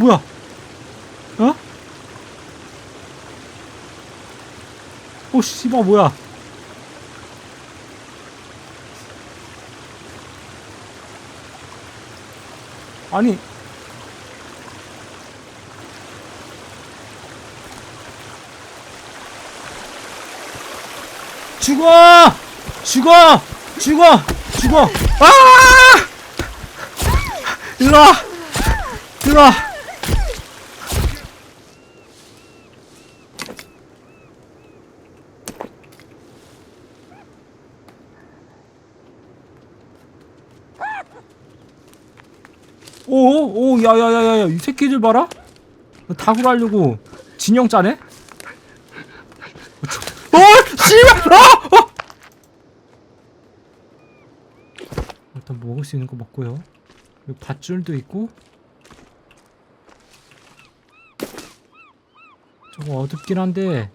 뭐야? 어? 오 씨발 뭐야? 아니 죽어! 죽어! 죽어! 죽어! 아! 일로와! 일로와! 오, 오, 야, 야, 야, 야, 야, 이 새끼들 봐라? 다굴 하려고 진영 짜네? 어, 씨발! 어! 어! 일단 먹을 수 있는 거 먹고요. 여기 밧줄도 있고. 저거 어둡긴 한데.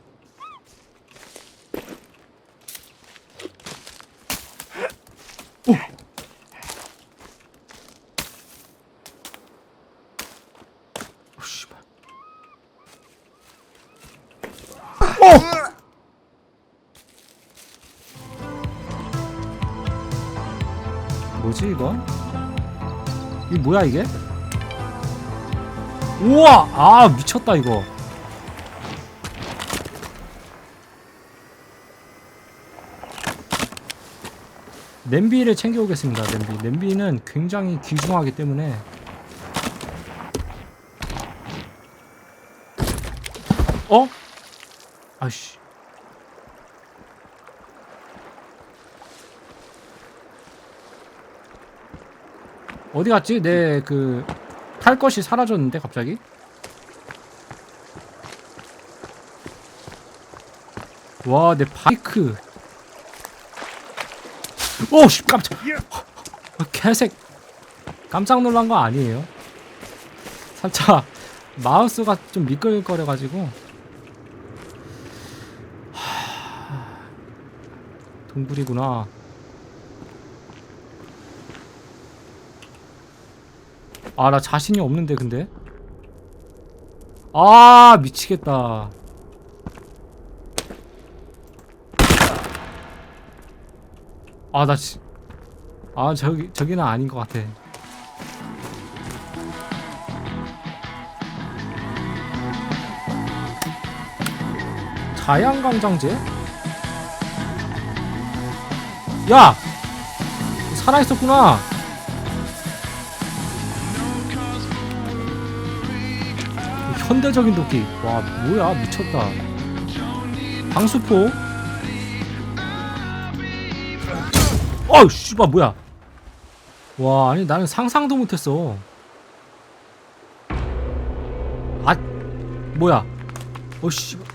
뭐지 이거? 이게 뭐야 이게? 우와! 아 미쳤다 이거 냄비를 챙겨오겠습니다 냄비 냄비는 굉장히 귀중하기 때문에 어? 아씨 어디 갔지? 내 그 탈 것이 사라졌는데 갑자기? 와, 내 바이크. 오, 씨, 깜짝. 어, 개색. 깜짝 놀란 거 아니에요? 살짝 마우스가 좀 미끌거려가지고. 하... 동굴이구나. 아, 나 자신이 없는데, 근데. 아, 미치겠다. 아, 나 지... 아, 저기, 저기는 아닌 것 같아. 자양강장제? 야! 살아있었구나! 현대적인 도끼. 와, 뭐야, 미쳤다. 방수포. 어우, 씨발, 뭐야. 와, 아니, 나는 상상도 못했어. 아, 뭐야. 어, 씨발.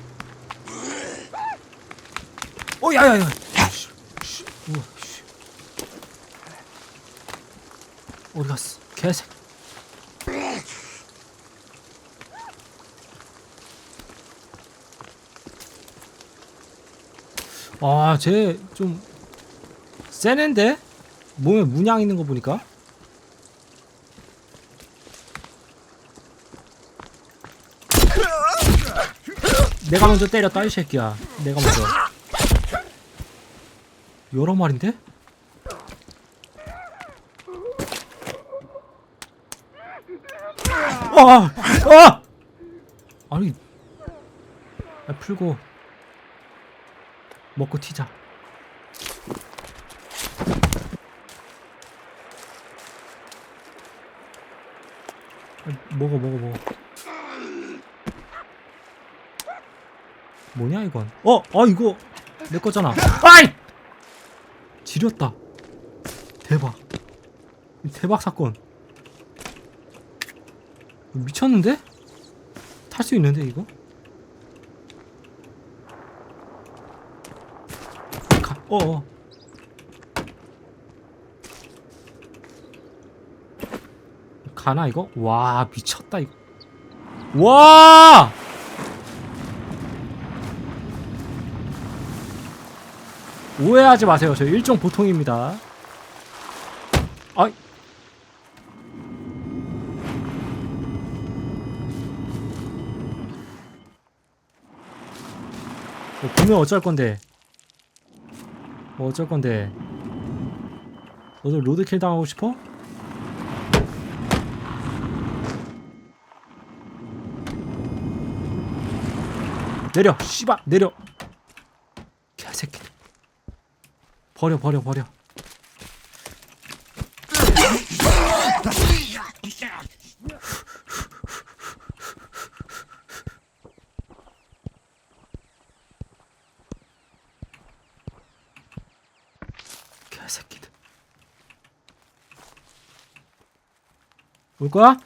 어, 야, 야, 야. 어디 갔어? 개새. 아, 쟤좀 세는데? 몸에 문양 있는 거 보니까. 내가 먼저 때렸다 이 새끼야. 내가 먼저. 여러 마리인데? 아! 아! 아니. 아, 풀고 먹고 튀자. 아, 먹어 먹어 먹어. 뭐냐 이건? 어, 어 이거 내 거잖아. 아이! 지렸다. 대박. 대박 사건. 미쳤는데? 탈 수 있는데 이거? 어, 어. 가나 이거? 와 미쳤다 이거. 와! 오해하지 마세요. 저 일종 보통입니다. 아이. 어, 보면 어쩔 건데. 어쩔 건데 너도 로드킬 당하고 싶어? 내려 씨발 내려. 개새끼 버려 버려 버려 개새끼들 올 거야?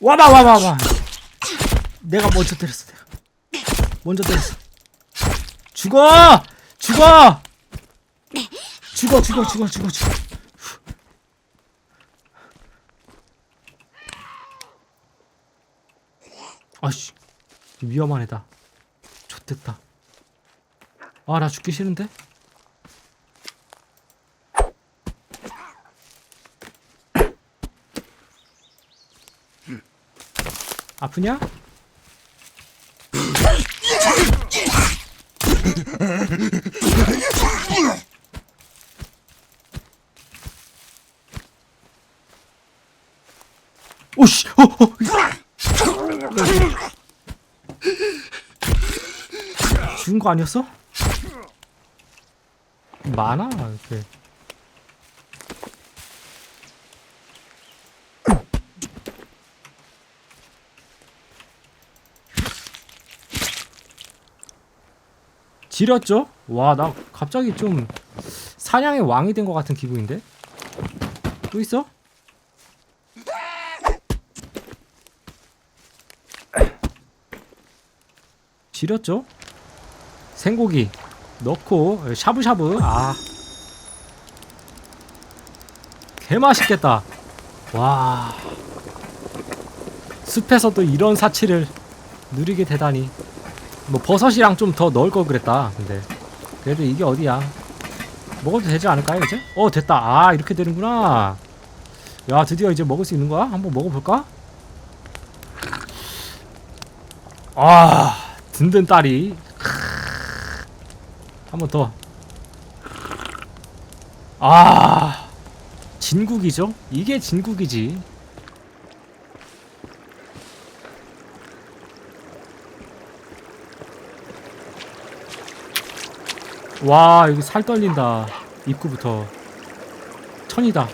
와봐 와봐 와봐. 내가 먼저 때렸어 내가. 먼저 때렸어. 죽어! 죽어! 죽어 죽어 죽어 죽어 죽어. 아씨 위험한 애다. 좋됐다. 아 나 죽기 싫은데 아프냐? 오씨, 어, 어. 죽은 거 아니었어? 많아 이렇게. 지렸죠? 와, 나 갑자기 좀 사냥의 왕이 된 것 같은 기분인데? 또 있어? 지렸죠? 생고기 넣고 샤브샤브 아 개맛있겠다 와 숲에서도 이런 사치를 누리게 되다니 뭐 버섯이랑 좀 더 넣을 걸 그랬다 근데 그래도 이게 어디야 먹어도 되지 않을까요 이제? 어 됐다 아 이렇게 되는구나 야 드디어 이제 먹을 수 있는 거야? 한번 먹어볼까? 아 든든 딸이 한번 더. 아, 진국이죠? 이게 진국이지. 와, 여기 살 떨린다. 입구부터. 천이다.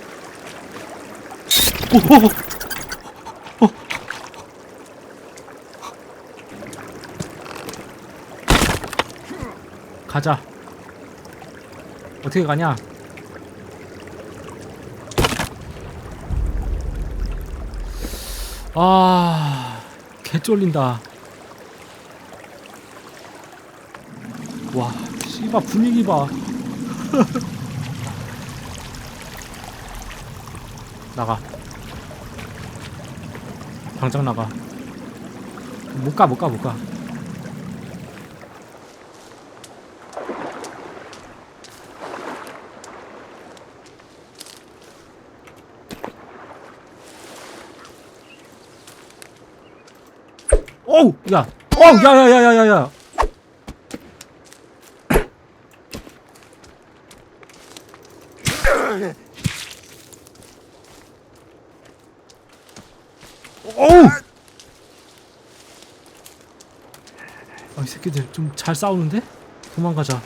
오호호! 가자. 어떻게 가냐? 아, 개 쫄린다. 와, 씨발 분위기 봐. 나가. 당장 나가. 못 가, 못 가, 못 가. 어우, 야, 어우, 야, 야, 야, 야, 야, 야. 어우! 아, 이 새끼들 좀 잘 싸우는데? 도망가자.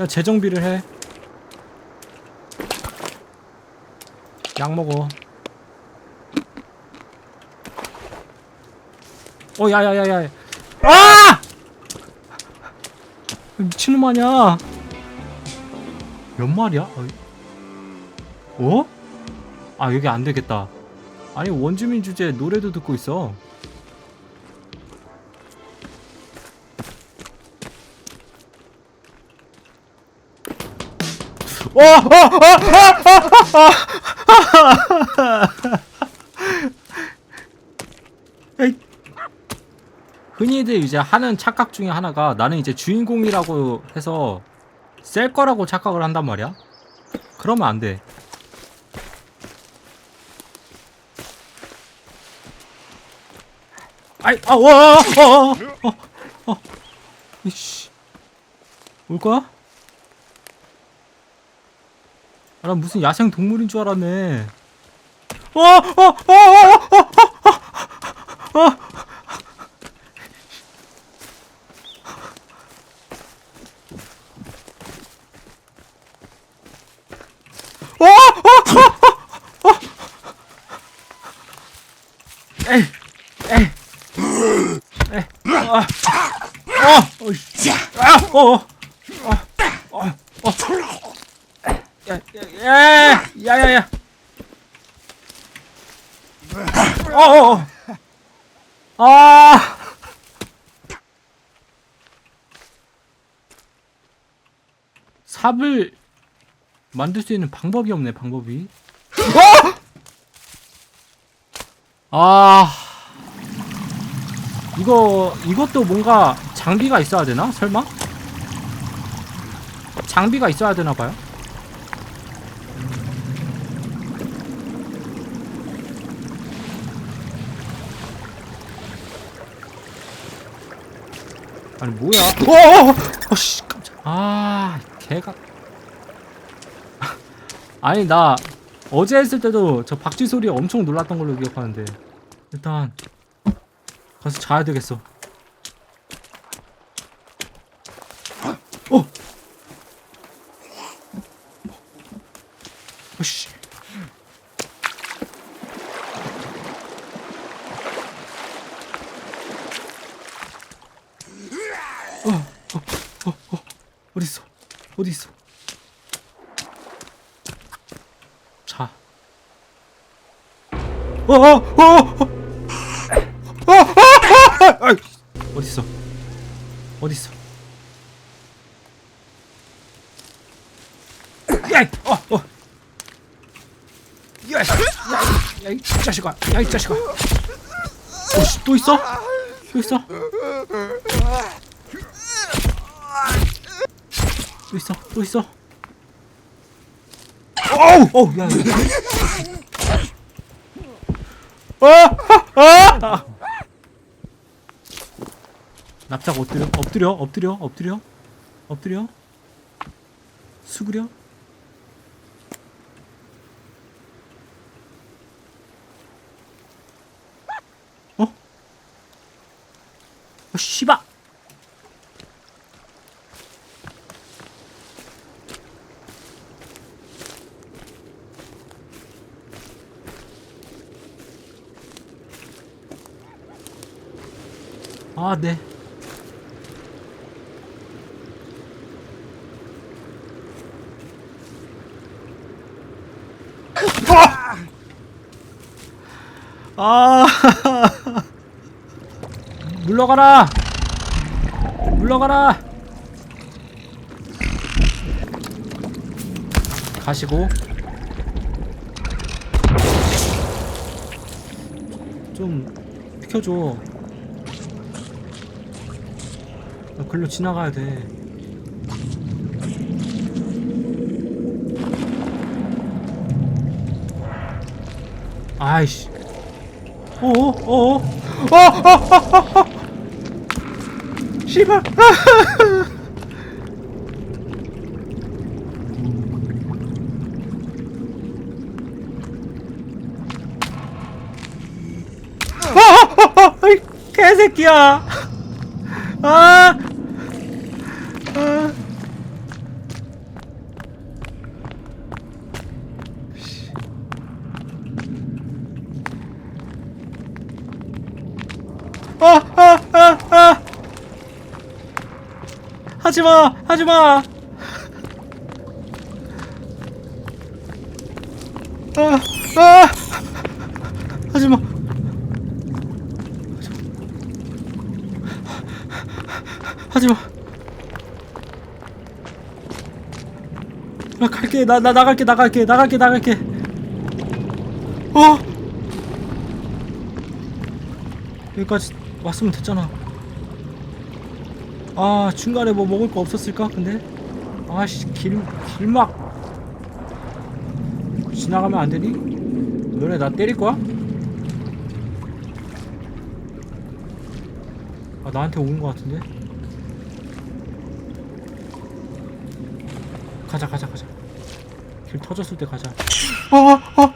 야, 재정비를 해. 약 먹어. 어, 야, 야, 야, 야. 아! 미친놈 아니야. 몇 마리야? 어? 아, 여기 안 되겠다. 아니, 원주민 주제 노래도 듣고 있어. 어, 어, 어, 에이. 흔히들 이제 하는 착각 중에 하나가 나는 이제 주인공이라고 해서 셀 거라고 착각을 한단 말이야. 그러면 안 돼. 아이, 아, 와, 어, 어, 어, 어. 이씨. 올 거야? 아, 난 무슨 야생 동물인 줄 알았네. 어, 어, 어, 어, 어, 어, 어, 어. 어, 어, 어, 어, 어. 에이, 에이, 에이, 아, 어, 어이씨. 아, 어, 어, 어, 어, 어. 야, 야, 야, 야, 야, 야. 어, 어, 어. 아. 삽을 만들 수 있는 방법이 없네, 방법이. 어! 아. 이거, 이것도 뭔가 장비가 있어야 되나? 설마? 장비가 있어야 되나 봐요? 아니 뭐야? 어! 어씨 깜짝. 아 개가. 아니 나 어제 했을 때도 저 박쥐 소리에 엄청 놀랐던 걸로 기억하는데 일단 가서 자야 되겠어. 어. 어씨. 어디 있어? 어디 있어? 자. 어, 어, 어, 어? 야, 이, 어, 어. 야, 이, 야, 이, 야, 이 자식아, 야, 이 자식아. 어씨, 또 있어? 또 있어? 또 있어, 또 있어. 어우, 어우, 야, 야. 아, 아, 아. 납작 엎드려, 엎드려, 엎드려, 엎드려, 엎드려. 수그려. 어? 어, 씨발. 아, 네. 아! 물러가라! 물러가라! 가시고 좀 비켜줘. 나 글로 지나가야 돼. 아이씨. 어어 어어 어어어어 씨발. 어어어어 이 개새끼야. 아. 아. 아, 아, 아, 아. 하지 마, 하지 마. 아, 아. 하지 마. 하지 마. 나 갈게. 나, 나 나갈게. 나갈게. 나갈게. 나갈게. 어. 여기까지 왔으면 됐잖아 아 중간에 뭐 먹을 거 없었을까 근데 아씨 길 길막 지나가면 안 되니? 너네 나 때릴 거야? 아 나한테 오는 거 같은데? 가자 가자 가자 길 터졌을 때 가자 아! 아! 아!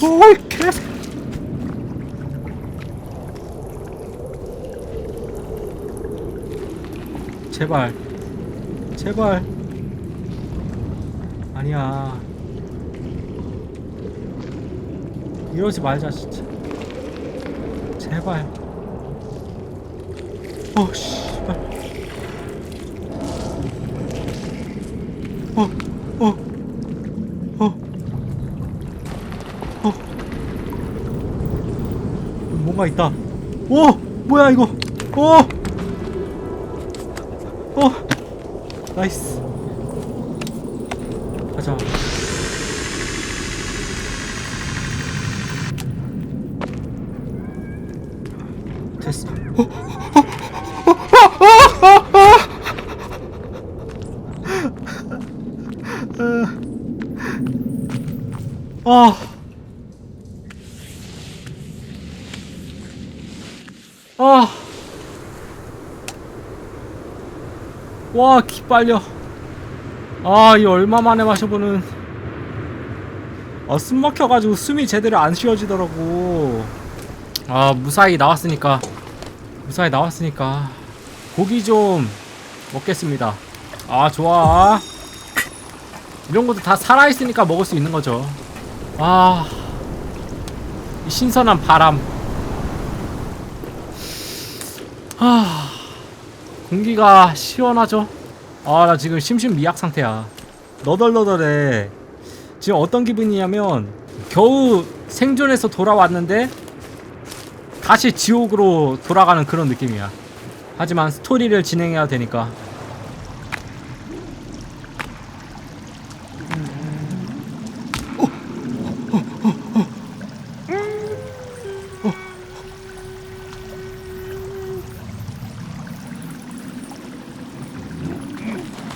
어이, 개새. 제발. 제발. 아니야. 이러지 말자 진짜. 제발. 어씨발 어 어, 어, 어. 뭔가 있다. 오, 뭐야 이거? 오, 어, 나이스. 가자. 됐어. 아. 아. 와, 기 빨려. 아, 이 얼마 만에 마셔보는. 아, 숨 막혀가지고 숨이 제대로 안 쉬어지더라고. 아, 무사히 나왔으니까. 무사히 나왔으니까. 고기 좀 먹겠습니다. 아, 좋아. 이런 것도 다 살아있으니까 먹을 수 있는 거죠. 아, 이 신선한 바람. 아, 공기가 시원하죠. 아, 나 지금 심신미약 상태야. 너덜너덜해. 지금 어떤 기분이냐면 겨우 생존해서 돌아왔는데 다시 지옥으로 돌아가는 그런 느낌이야. 하지만 스토리를 진행해야 되니까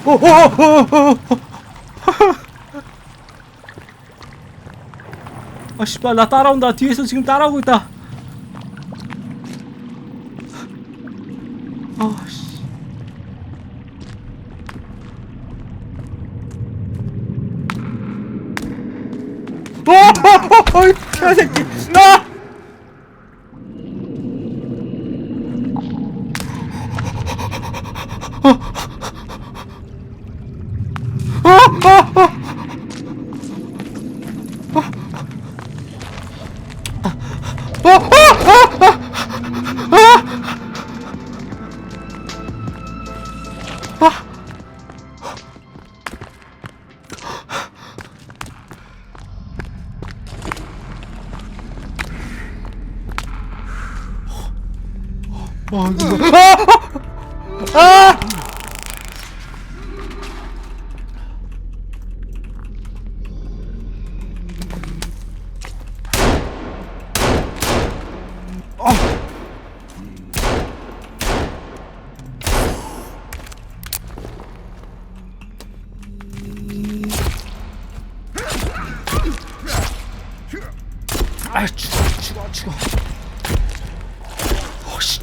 아 씨발 나 따라온다. 뒤에서 지금 따라오고 있다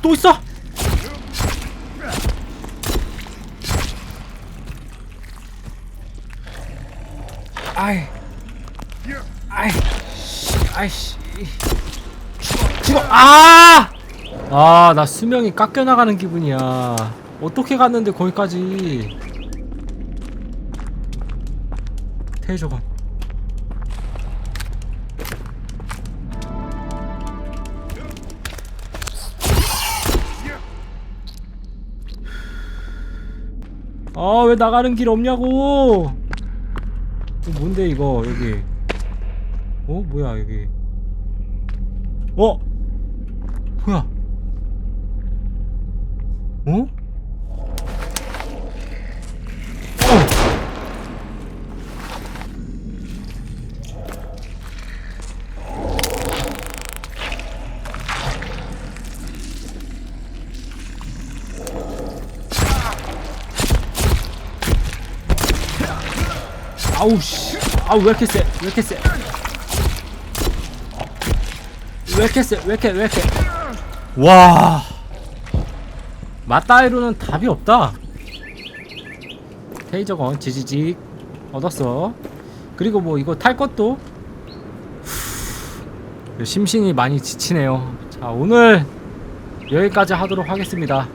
또 있어? 아이. 아이. 씨, 아이씨. 죽어. 죽어. 아 아 나 수명이 깎여 나가는 기분이야. 어떻게 갔는데 거기까지? 태조건 아 왜 나가는 길 없냐고. 뭔데 이거 여기? 어? 뭐야 여기? 어? 뭐야? 어? 어 아우 씨. 아왜 이렇게 세? 왜 이렇게 세? 왜 이렇게 세? 왜 이렇게 왜 이렇게? 와. 맞다이로는 답이 없다. 테이저건 지지직 얻었어. 그리고 뭐 이거 탈 것도 후, 심신이 많이 지치네요. 자 오늘 여기까지 하도록 하겠습니다.